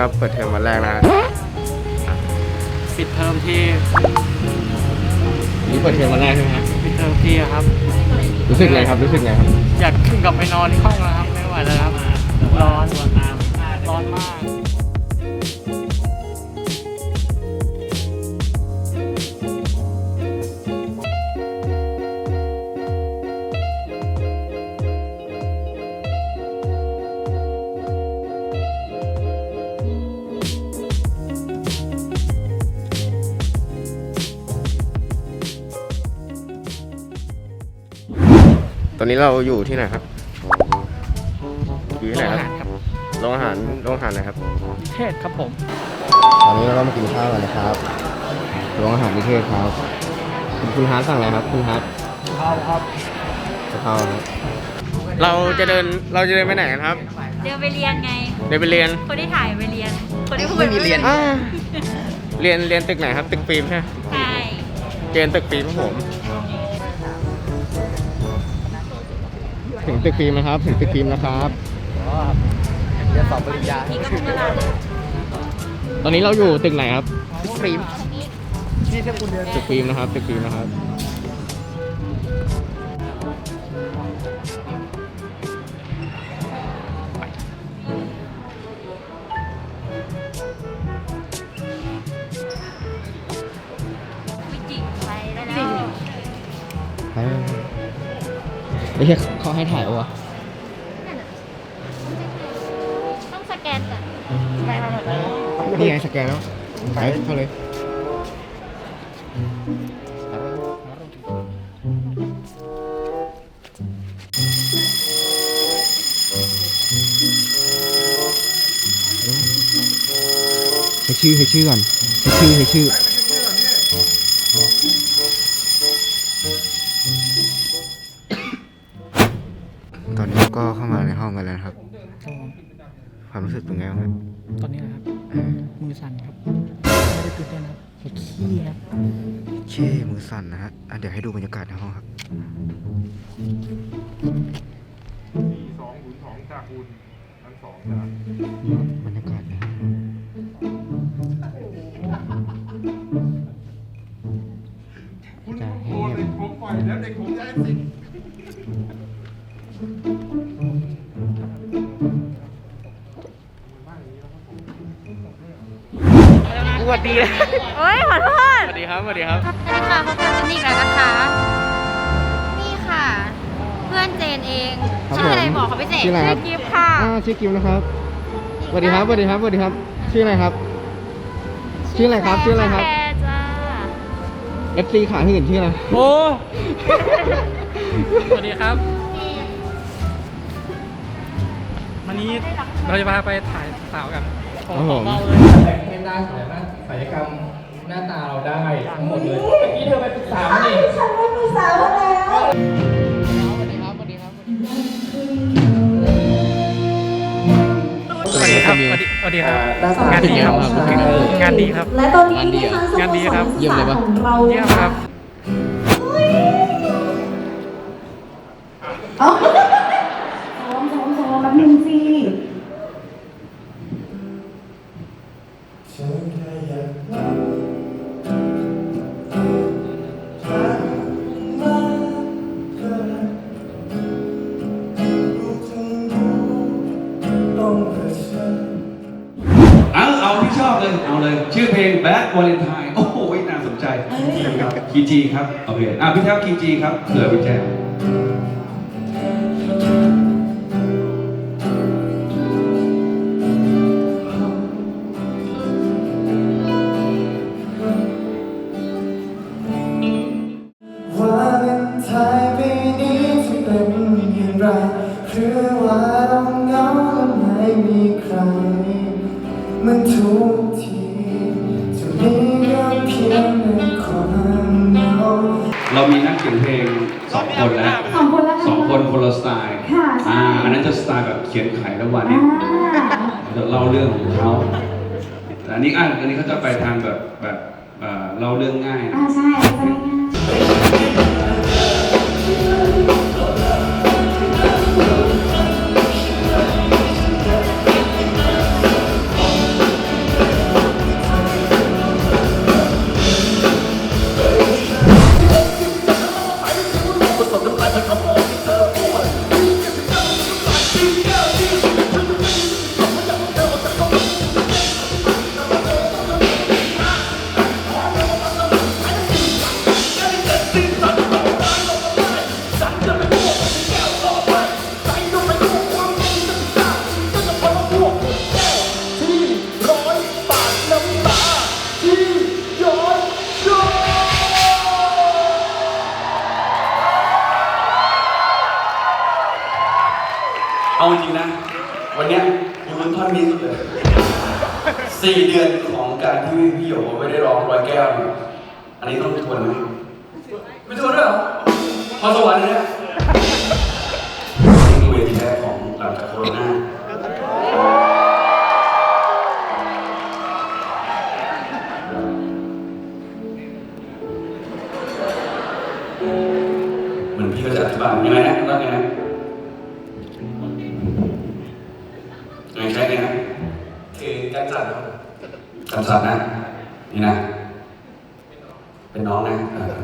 ก็เปิดเทอมวันแรกนะฮะปิดเทอมที่นี่เปิดเทอมวันแรกใช่ไหมฮะปิดเทอมที่อะครับ รู้สึกไงครับ รู้สึกไงครับ อยากขึ้นกลับไปนอนที่ห้องแล้วครับ ไม่ไหวแล้วครับ ร้อนร้อนมาก นนี้เราอยู่ที่ไหนครับอยู่ที่ไหนโรงอาคหารับรครับโรงอาหารโรงอาหารนะครับเทศครับผม ตอนนี้เราก็มากินข้าวกันนะครับโรงอาหารนิเทศครับ คุณคุณฮาร์ดสั่งอะไรครับ คุณฮาร์ดเข้าครับกะเพราครับเราจะเดินเราจะเดินไปไหนกันครับ เดินไปเรียนไง เดินไปเรียน คนที่ถ่ายไปเรียน คนที่พูดไม่มีเรียน อ่าเรียนเรียนตึกไหนครับ ตึกฟิล์มใช่ไหมใช่ เรียนตึกฟิล์มครับผม ถึงตึกฟิล์มนะครับ ถึงตึกฟิล์มนะครับจะสอบปริญญานี่ก็มุกดาตอนนี้เราอยู่ตึกไหนครับฟิล์มนี่ถ้าคุณเดินตึกฟิล์มนะครับ ตึกฟิล์มนะครับวิจิไปได้แล้วไม่ใช่เขา ให้ถ่ายวะต้องสแกนก่อนนี่ไงสแกนแล้วไปเข้าเลยให้ชื่อให้ชื่อก่อนให้ชื่อให้ชื่อตอ รู้สึกเป็นไงบ้างครับตอนนี้นะครับเออมือสั่นครับ ไม่ได้ตื่นเต้นครับแค่ขี้ครับเช่มือสั่นนะฮะอะเดี๋ยวให้ดูบรรยากาศในห้องครับสองศูนย์สองจากคุณชั้นสองจาก บรรยากาศในห้องจะให้ โอ้เงียเด็บกผมปล่อยแล้วเด็กผมย้ายสิงสวัส ดีเลยโอ้ยขอโทษสวัสดีครับสวัสดีครับ สวัสดีค่ะพบกับเจนนี่อีกแล้วนะคะ นี่ค่ะ เพื่อนเจนเองครับชื่ออะไรผมบอกเขาไปเจนชื่ออะไรครับ กิฟต์ค่ะอ่าชื่อกิมนะครับสวัสดีครับสวัสดีครับสวัสดีครับ ชื่ออะไรครับ ชื่ออะไรครับชื่ออะไรครับ แพจ้า FC ขาหื่นชื่ออะไรโอ้สวัสดีครับ วันนี้เราจะพาไปถ่ายสาวกัน ครับผมเบาเลย แต่งเพศได้สามารถศัลยกรรมหน้าตาเราได้ทั้งหมดเลยเมื่อกี้เธอไปปรึกษามานี่สวัสดีครับ สวัสดีสวัสดีครับงานดีครับงานดีครับ และตอนนี้นะคะงานดีครับเยี่ยมเลยปะของเราเยี่ยมครับซ้อม เพลง Bad Valentine โอ้โหน่าสนใจคีจีครับโอเคอะพี่แท้วคีจีครับเหลือพี่แจ๊ควาเลนไทน์ปีนี้จะเป็นอย่างไรหรือว่าเราเหงาและไม่มีใครเหมันทุก เรามีนักเขียนเพลงสองคนแล้วสองคนแล้วสองคนคนละสไตล์ค่ะใช่อ่าอันนั้นจะสไตล์แบบเขียนไขและวานิอ่าชเล่าเรื่องของเขาแต่อันนี้อะอันนี้เขาจะไปทางแบบแบบเอ่อเล่าเรื่องง่ายนะ อ่าใช่ เอาจริงนะ วันเนี้ยกูลุ้นท่อนนี้สุดเลยสี่เดือนของการที่พี่โยไม่ได้ร้องร้อยแก้วนี่อันนี้ต้องทวนไหมไม่ทวนด้วยหรอพอสวรรค์เนี่ยนี่คือเวทีแรกของหลังจากโควิดหน้า นี่นะ เป็นน้องนะเออ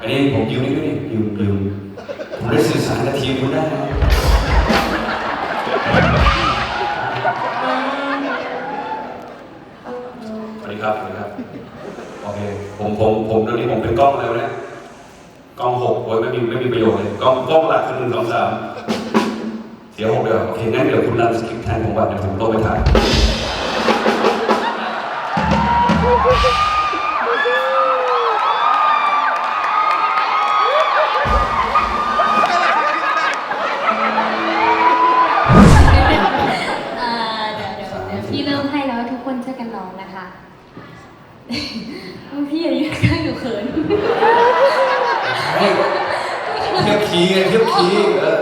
อันนี้ผมยืมนี่ด้วยนี่ยืมยืมผมได้สื่อสารกับทีมคุณได้นะสวัสดีครับสวัสดีครับ โอเค ผมผมผมตอนนี้ผมเป็นกล้องแล้วนะ กล้องหกโอ้ยไม่มีไม่มีประโยชน์เลย กล้องกล้องหลักคือหนึ่งสองสาม เสียหกเดียวโอเคงั้นเดี๋ยวคุณรันสคริปต์แทนผมก่อนเดี๋ยวผมต้องไปถ่ายเอ่อเดี๋ยวเดี๋ยวเดี๋ยวพี่เริ่มให้แล้วทุกคนช่วยกันร้องนะคะพี่อย่ายืนข้างหนูเขิน เทียบคีย์ไงเทียบคีย์เออเออเออเอออะอะ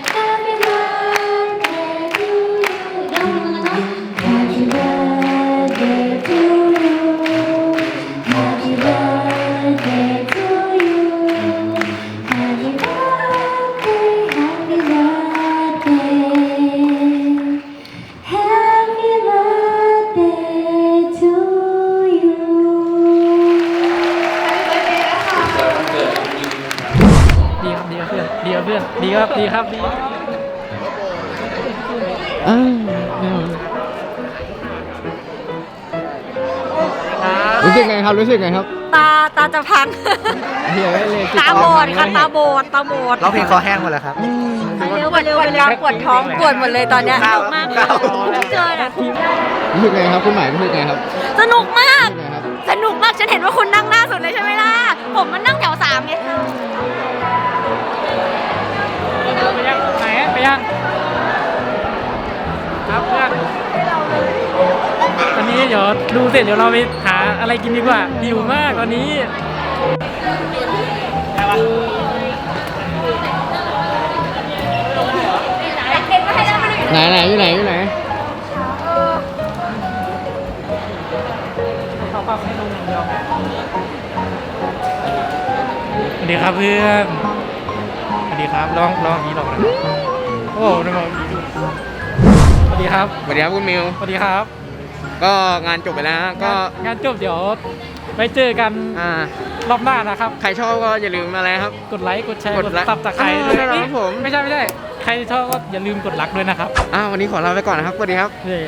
ดีครับดีครับดีอ้าวไม่เอารู้สึกไงครับ รู้สึกไงครับ ตาตาจะพัง เฮียไม่เลยจิตาบอดค่ะตาบอดตาบอดเราเพลงคอแห้งหมดแล้วครับ เร็วไปเร็วไปเร็วปวดท้องปวดหมดเลยตอนเนี้ยสนุกมากเลยที่เจอน่ะรู้สึกไงครับคุณหมายรู้สึกไงครับ สนุกมากรู้สึกไงครับสนุกมากฉันเห็นว่าคุณนั่งหน้าสุดเลยใช่ไหมล่ะ ดี๋ยวดูเสร็จเดี๋ยวเราไปหาอะไรกินดีกว่าหิวมากตอนนี้ได้ปะไหนไหนอยู่ไหนอยู่ไหนเขาฟังให้ลงอย่างเดียวสวัสดีครับเพื่อนสวัสดีครับลองลองอย่างนี้ลองนะโอ้โหนึกว่าอย่างนี้ดูสวัสดีครับสวัสดีครับคุณมิวสวัสดีครับ ก็งานจบไปแล้วนะก็งานจบเดี๋ยวไปเจอกันอ่ารอบหน้านะครับ ใครชอบก็อย่าลืมอะไรครับ กดไลค์ กดแชร์ กกดดไลค์ซับสไครต์อ่าด้วยได้แล้วเอ๊ะครับผม ไม่ใช่ไม่ใช่ ใครชอบก็อย่าลืมกดลักด้วยนะครับอ่าวันนี้ขอลาไปก่อนนะครับสวัสดีครับ เย้